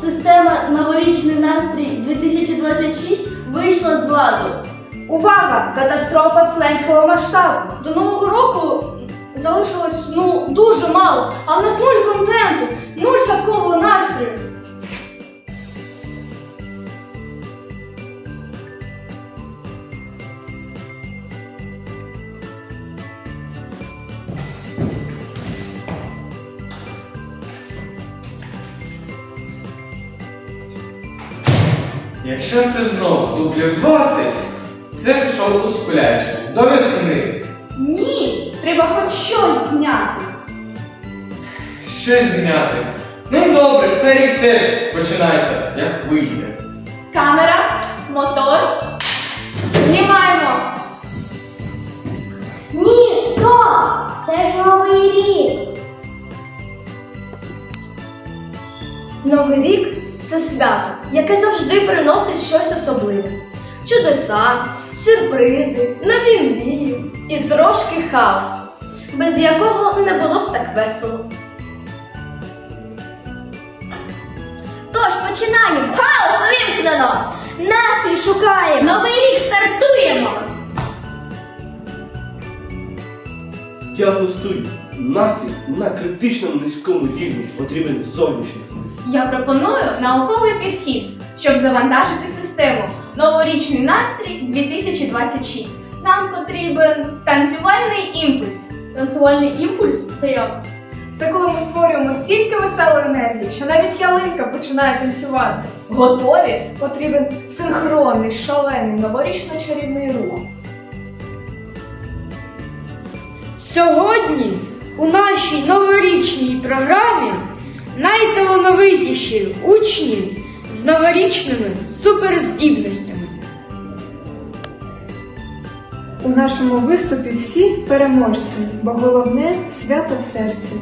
Система Новорічний настрій 2026 вийшла з ладу. Увага! Катастрофа вселенського масштабу! До нового року залишилось ну дуже мало, але в нуль контенту, нуль святкового настрію. Якщо це знов дублів 20, то я пішов у сплячку до весни. Ні, треба хоч щось зняти. Щось зняти. Ну і добре, перік теж починається, як вийде. Камера, мотор. Знімаємо. Ні, стоп! Це ж новий рік. Новий рік це свято, яке завжди приносить щось особливе. Чудеса, сюрпризи, нові мрії і трошки хаосу, без якого не було б так весело. Тож починаємо. Хаос увімкнено! Настрій шукаємо! Новий рік стартуємо! Діагноз студії. Настрій на критичному низькому рівні потрібен зовнішній. Я пропоную науковий підхід, щоб завантажити систему. Новорічний настрій 2026. Нам потрібен танцювальний імпульс. Танцювальний імпульс це як? Це коли ми створюємо стільки веселої енергії, що навіть ялинка починає танцювати. Готові? Потрібен синхронний, шалений, новорічно-чарівний рух. Сьогодні у нашій новорічній програмі найталановитіші учні з новорічними суперздібностями. У нашому виступі всі переможці, бо головне свято в серці.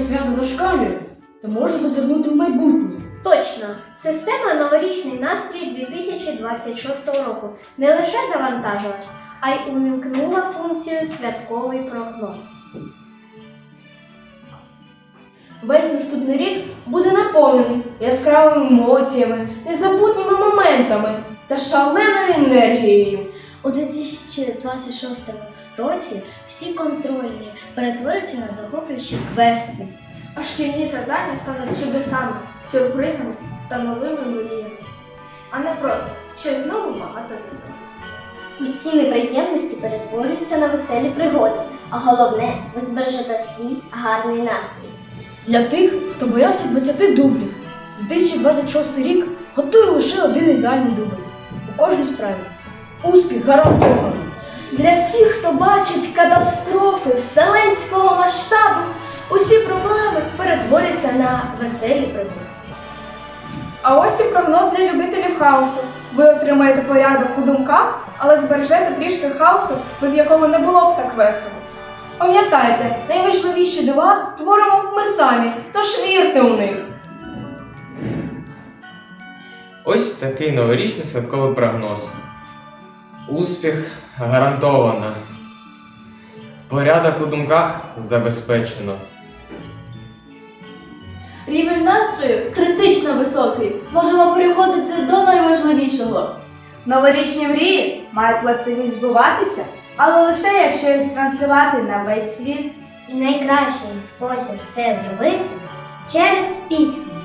Свята зашкалює, то може зазирнути в майбутнє. Точно, система Новорічний настрій 2026 року не лише завантажилась, а й увімкнула функцію святковий прогноз. Весь наступний рік буде наповнений яскравими емоціями, незабутніми моментами та шаленою енергією. У 2026 році всі контрольні перетворяться на захоплюючі квести. А шкільні завдання стануть чудесами, сюрпризами та новими мріями. А не просто щось знову багато зробити. Усі неприємності перетворюються на веселі пригоди, а головне, ви збережете свій гарний настрій. Для тих, хто боявся 20 дублів, 2026 рік готує лише один ідеальний дубль у кожній справі. Успіх гарантований. Для всіх, хто бачить катастрофи вселенського масштабу, усі проблеми перетворяться на веселі пригоди. А ось і прогноз для любителів хаосу. Ви отримаєте порядок у думках, але збережете трішки хаосу, без якого не було б так весело. Пам'ятайте, найважливіші дива творимо ми самі, тож вірте у них. Ось такий новорічний святковий прогноз. Успіх гарантовано. Порядок у думках забезпечено. Рівень настрою критично високий. Можемо переходити до найважливішого. Новорічні мрії мають властивість збуватися, але лише якщо їх транслювати на весь світ. І найкращий спосіб це зробити через пісню.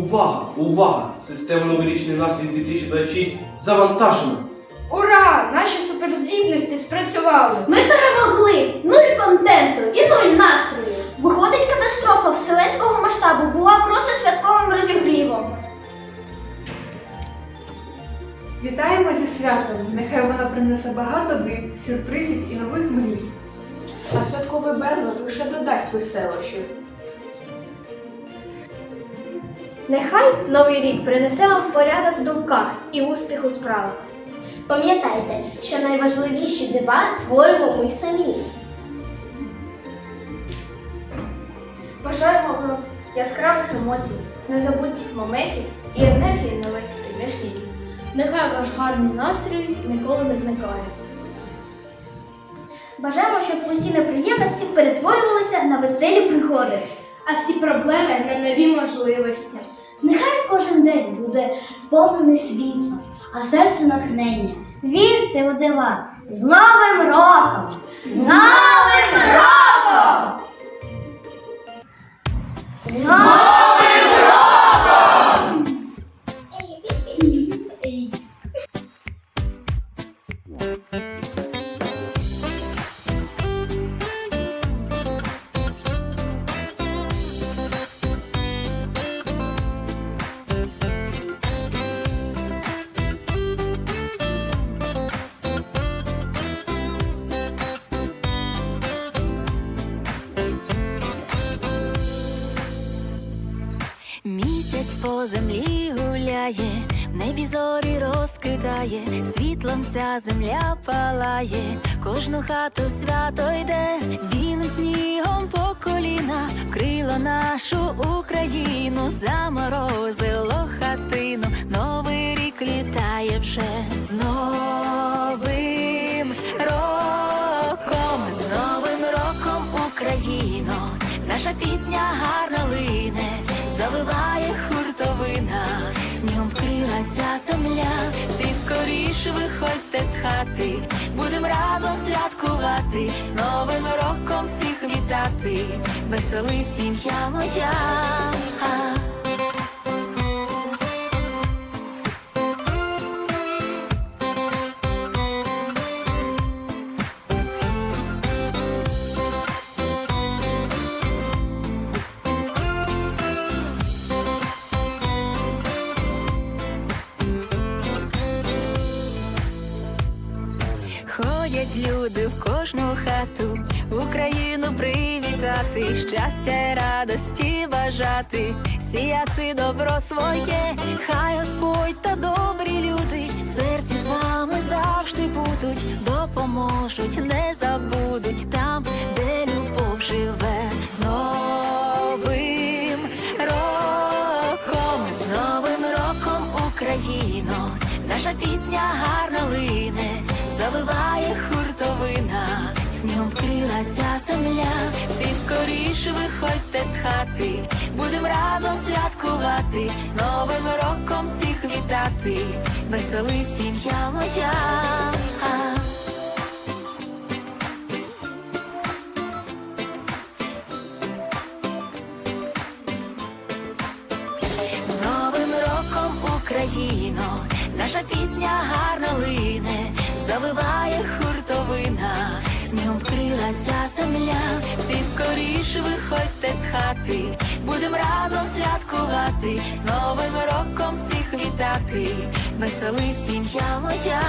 Увага! Увага! Система новорічний настрій 2026 завантажена! Ура! Наші суперздібності спрацювали! Ми перемогли! Нуль контенту і нуль настрою. Виходить, катастрофа вселенського масштабу була просто святковим розігрівом. Вітаємо зі святом! Нехай воно принесе багато див, сюрпризів і нових мрій. А святковий безлад лише додасть веселощів. Нехай новий рік принесе вам порядок в думках і успіх у справах. Пам'ятайте, що найважливіші дива творимо ми самі. Бажаємо вам яскравих емоцій, незабутніх моментів і енергії на весь прийдешній рік. Нехай ваш гарний настрій ніколи не зникає. Бажаємо, щоб усі неприємності перетворювалися на веселі пригоди. А всі проблеми на нові можливості. Нехай кожен день буде сповнений світлом, а серце натхнення. Вірте у дива! З Новим роком! З Новим роком! З Новим землі гуляє, небі зорі розкидає, світлом вся земля палає, кожну хату свято йде, білим снігом по коліна, вкрило нашу Україну, заморозило хатину, новий рік літає вже з новим роком, з новим роком Україно, наша пісня гарно лине, з будем разом святкувати, з новим роком всіх вітати, веселий сім'я моя. Ходять люди в кожну хату, Україну привітати, щастя й радості бажати, сіяти добро своє, хай Господь та добрі люди в серці з вами завжди будуть, допоможуть, не забудуть там, де любов живе. З новим роком, з новим роком Україно, наша пісня гарно лине, завиває вкрилася земля, всі скоріш виходьте з хати, будем разом святкувати, з новим роком всіх вітати, веселий сім'я моя. З Новим роком Україно, наша пісня гарно лине, завиває хуртовина, снігом земля, всі скоріш виходьте з хати, будем разом святкувати, з Новим роком всіх вітати, веселий сім'я моя.